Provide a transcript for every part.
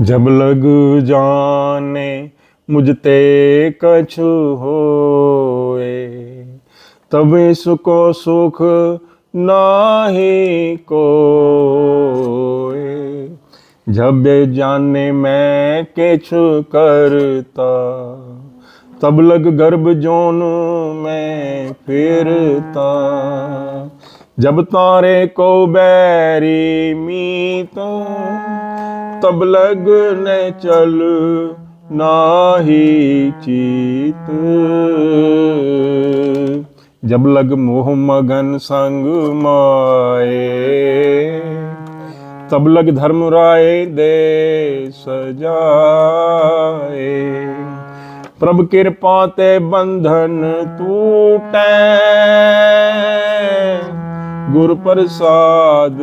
जब लग जाने मुझते कछु होए, तब इसको सुख नाही कोए। जब जाने मैं किछ करता, तब लग गर्भ जोन में फिरता। जब तारे को बैरी मीत, तब लग न चल नाही चीत। जब लग मोह मगन संग माए, तब लग धर्म राय दे सजाए। प्रभ कृपा ते बंधन टूटे ਗੁਰ ਪ੍ਰਸਾਦ।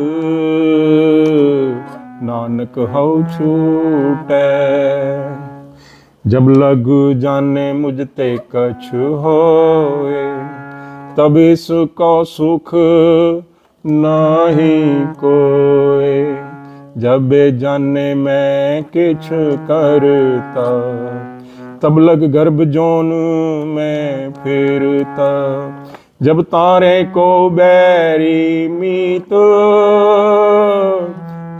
ਨਾਨਕ ਹਉ ਛੂਟੈ। ਜਬ ਲਗ ਜਾਣੇ ਮੁਝ ਤੇ ਕਛ ਹੋਏ, ਤਬ ਇਸ ਕੋ ਸੁਖ ਨਾਹੀ ਕੋਏ। ਜਬ ਜਾਣੇ ਮੈਂ ਕਿਛ ਕਰਤਾ, ਤਬ ਲਗ ਗਰਬ ਜੋਨ ਮੈਂ ਫਿਰਤਾ। जब तारे को बैरी मीत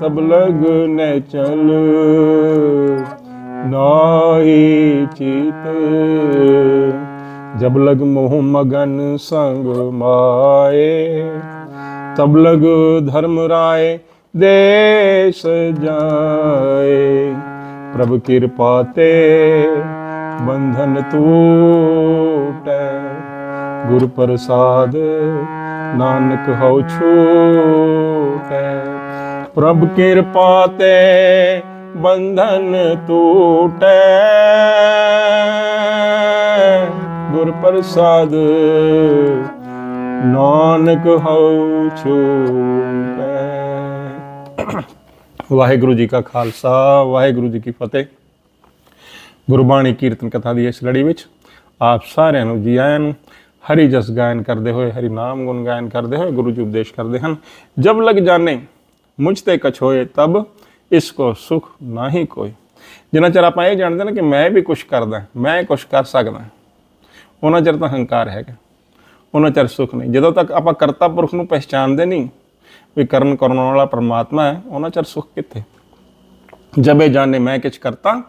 तब लग न चल नाई चित जब लग मोह मगन संग माए तब लग धर्म राय देश जाए प्रभ कृपा ते बंधन टूटे ਗੁਰ ਪ੍ਰਸਾਦ, ਨਾਨਕ ਹਉ ਛੂਟੈ। ਪ੍ਰਭ ਕਿਰਪਾ ਤੇ ਬੰਧਨ ਟੂਟੈ ਗੁਰ ਪ੍ਰਸਾਦ, ਨਾਨਕ ਹਉ ਛੂਟੈ। ਵਾਹਿਗੁਰੂ ਜੀ ਕਾ ਖਾਲਸਾ, ਵਾਹਿਗੁਰੂ ਜੀ ਕੀ ਫਤਿਹ। ਗੁਰਬਾਣੀ ਕੀਰਤਨ ਕਥਾ ਦੀ ਇਸ ਲੜੀ ਵਿੱਚ ਆਪ ਸਾਰਿਆਂ ਨੂੰ ਜੀ ਆਇਆਂ ਨੂੰ ਹਰੀ ਜਸ ਗਾਇਨ ਕਰਦੇ ਹੋਏ, ਹਰੀ ਨਾਮ ਗੁਣ ਗਾਇਨ ਕਰਦੇ ਹੋਏ, ਗੁਰੂ ਜੀ ਉਪਦੇਸ਼ ਕਰਦੇ ਹਨ, ਜਬ ਲਗ ਜਾਣੇ, ਮੁਝ ਤੇ ਕਛ ਹੋਏ ਤਬ, ਇਸ ਕੋ ਸੁਖ ਨਹੀਂ ਕੋਈ। ਜਿੰਨਾ ਚਿਰ ਆਪਾਂ ਇਹ ਜਾਣਦੇ ਨਾ ਕਿ ਮੈਂ ਵੀ ਕੁਝ ਕਰਦਾ, ਮੈਂ ਕੁਝ ਕਰ ਸਕਦਾ, ਉਹਨਾਂ ਚਿਰ ਤਾਂ ਹੰਕਾਰ ਹੈਗਾ। ਉਹਨਾਂ ਚਿਰ ਸੁਖ ਨਹੀਂ। ਜਦੋਂ ਤੱਕ ਆਪਾਂ ਕਰਤਾ ਪੁਰਖ ਨੂੰ ਪਹਿਚਾਨਦੇ ਨਹੀਂ ਵੀ ਕਰਨ ਕਰਨ ਵਾਲਾ ਪਰਮਾਤਮਾ ਹੈ, ਉਹਨਾਂ ਚਿਰ ਸੁਖ ਕਿੱਥੇ? ਜਬੇ ਜਾਣੇ ਮੈਂ ਕਿਛ ਕਰਤਾ,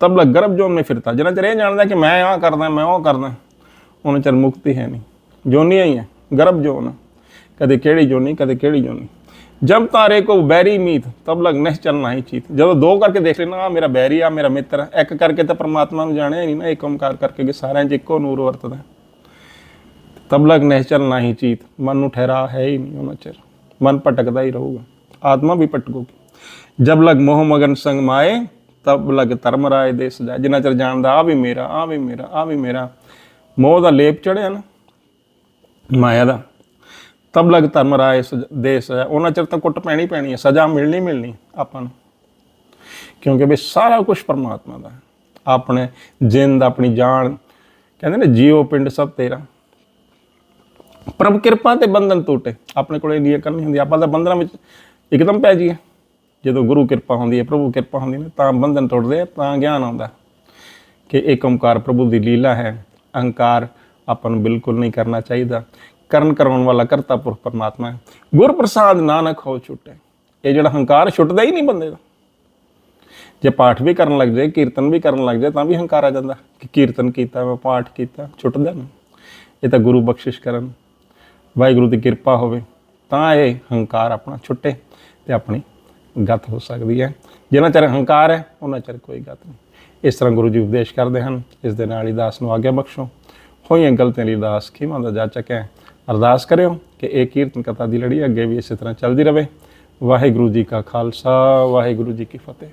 ਤਬ ਲਗ ਗਰਭ ਜੋਮ ਨੇ ਫਿਰਤਾ। ਜਿੰਨਾ ਚਿਰ ਇਹ ਜਾਣਦਾ ਕਿ ਮੈਂ ਆਹ ਕਰਦਾ, ਮੈਂ ਉਹ ਕਰਦਾ ਉਹਨਾਂ ਚਿਰ ਮੁਕਤੀ ਹੈ ਨਹੀਂ। ਜੋਨੀਆਂ ਹੀ ਹੈ ਗਰਭ ਜੋਨ ਕਦੇ ਕਿਹੜੀ ਜੋਨੀ, ਕਦੇ ਕਿਹੜੀ ਜੋਨੀ। ਜਬ ਤਾਰੇ ਕੋ ਬੈਰੀ ਮੀਤ, ਤਬ ਲਗ ਨਹਿ ਚਲਣਾ ਹੀ ਚੀਤ। ਜਦੋਂ ਦੋ ਕਰਕੇ ਦੇਖ ਲੈਣਾ ਆ ਮੇਰਾ ਬੈਰੀ ਆ ਮੇਰਾ ਮਿੱਤਰ ਇੱਕ ਕਰਕੇ ਤਾਂ ਪਰਮਾਤਮਾ ਨੂੰ ਜਾਣਿਆ ਨਹੀਂ ਨਾ ਏਕ ਓਮਕਾਰ ਕਰਕੇ ਕਿ ਸਾਰਿਆਂ 'ਚ ਇੱਕੋ ਨੂਰ ਵਰਤਦਾ ਤਬ ਲਗ ਨਹਿ ਚਲਣਾ ਹੀ ਚੀਤ। ਮਨ ਨੂੰ ਠਹਿਰਾ ਹੈ ਹੀ ਨਹੀਂ ਉਹਨਾਂ ਚਿਰ। ਮਨ ਭਟਕਦਾ ਹੀ ਰਹੂਗਾ। ਆਤਮਾ ਵੀ ਭਟਕੂਗੀ। ਜਬ ਲਗ ਮੋਹ ਮਗਨ ਸੰਗ ਮਾਏ, ਤਬ ਲਗ ਧਰਮ ਰਾਏ ਦੇ ਸਜਾ। ਜਿੰਨਾ ਚਿਰ ਜਾਣਦਾ ਆ ਵੀ ਮੇਰਾ ਆ ਵੀ ਮੇਰਾ ਆ ਵੀ ਮੇਰਾ। ਮੋਹ ਦਾ ਲੇਪ ਚੜਿਆ ਨਾ, ਮਾਇਆ ਦਾ, ਤਬ ਲਗ ਧਰਮ ਰਾਏ ਸਜ- ਦੇ ਸਜਾ ਉਹਨਾਂ ਚਿਰ ਤਾਂ ਕੁੱਟ ਪੈਣੀ ਪੈਣੀ ਹੈ, ਸਜ਼ਾ ਮਿਲਣੀ ਮਿਲਣੀ ਆਪਾਂ ਨੂੰ। ਕਿਉਂਕਿ ਵੀ ਸਾਰਾ ਕੁਝ ਪਰਮਾਤਮਾ ਦਾ ਆਪਣੇ ਜਿੰਦ, ਆਪਣੀ ਜਾਨ, ਕਹਿੰਦੇ ਨੇ ਜੀਵ ਪਿੰਡ ਸਭ ਤੇਰਾ। ਪ੍ਰਭ ਕਿਰਪਾ ਤੇ ਬੰਧਨ ਟੁੱਟੇ। ਆਪਣੇ ਕੋਲੇ ਨੀਅ ਕਰਨੀ ਹੁੰਦੀ ਆਪਾਂ ਤਾਂ ਬੰਧਨਾਂ ਵਿੱਚ ਇੱਕਦਮ ਪੈ ਜਾਈਏ। ਜਦੋਂ ਗੁਰੂ ਕਿਰਪਾ ਹੁੰਦੀ ਹੈ, ਪ੍ਰਭੂ ਕਿਰਪਾ ਹੁੰਦੀ ਨੇ, ਤਾਂ ਬੰਧਨ ਟੁੱਟਦੇ ਆ, ਤਾਂ ਗਿਆਨ ਆਉਂਦਾ। ਕਿ ਏਕ ਓਮਕਾਰ ਪ੍ਰਭੂ ਦੀ ਲੀਲਾ ਹੈ। ਅਹੰਕਾਰ ਆਪਾਂ ਨੂੰ ਬਿਲਕੁਲ ਨਹੀਂ ਕਰਨਾ ਚਾਹੀਦਾ। ਕਰਨ ਕਰਵਾਉਣ ਵਾਲਾ ਕਰਤਾ ਪੁਰਖ ਪਰਮਾਤਮਾ ਹੈ। ਗੁਰ ਪ੍ਰਸਾਦ ਨਾਨਕ ਹੋ ਛੁੱਟੇ। ਇਹ ਜਿਹੜਾ ਹੰਕਾਰ ਛੁੱਟਦਾ ਹੀ ਨਹੀਂ ਬੰਦੇ ਦਾ। ਜੇ ਪਾਠ ਵੀ ਕਰਨ ਲੱਗ ਜਾਏ, ਕੀਰਤਨ ਵੀ ਕਰਨ ਲੱਗ ਜਾਏ, ਤਾਂ ਵੀ ਹੰਕਾਰ ਆ ਜਾਂਦਾ। ਕਿ ਕੀਰਤਨ ਕੀਤਾ, ਮੈਂ ਪਾਠ ਕੀਤਾ, ਛੁੱਟਦਾ ਨਹੀਂ। ਇਹ ਤਾਂ ਗੁਰੂ ਬਖਸ਼ਿਸ਼ ਕਰਨ। ਵਾਹਿਗੁਰੂ ਦੀ ਕਿਰਪਾ ਹੋਵੇ, ਤਾਂ ਇਹ ਹੰਕਾਰ ਆਪਣਾ ਛੁੱਟੇ ਤੇ ਆਪਣੀ ਗੱਤ ਹੋ ਸਕਦੀ ਹੈ। ਜਿੰਨਾ ਚਿਰ ਹੰਕਾਰ ਹੈ, ਉਹਨਾਂ ਚਿਰ ਕੋਈ ਗਤ ਨਹੀਂ। ਇਸ ਤਰ੍ਹਾਂ ਗੁਰੂ ਜੀ ਉਪਦੇਸ਼ ਕਰਦੇ ਹਨ, ਇਸ ਦੇ ਨਾਲ ਹੀ ਦਾਸ ਨੂੰ ਆਗਿਆ ਬਖਸ਼ੋ। ਹੋਈਆਂ ਗਲਤੀਆਂ ਲਈ ਦਾਸ ਖਿਮਾ ਦਾ ਜਾਚਕ ਹੈ। ਅਰਦਾਸ ਕਰਿਓ ਕਿ ਇਹ ਕੀਰਤਨ ਕਥਾ ਦੀ ਲੜੀ ਅੱਗੇ ਵੀ ਇਸੇ ਤਰ੍ਹਾਂ ਚੱਲਦੀ ਰਹੇ। ਵਾਹਿਗੁਰੂ ਜੀ ਕਾ ਖਾਲਸਾ, ਵਾਹਿਗੁਰੂ ਜੀ ਕੀ ਫਤਿਹ।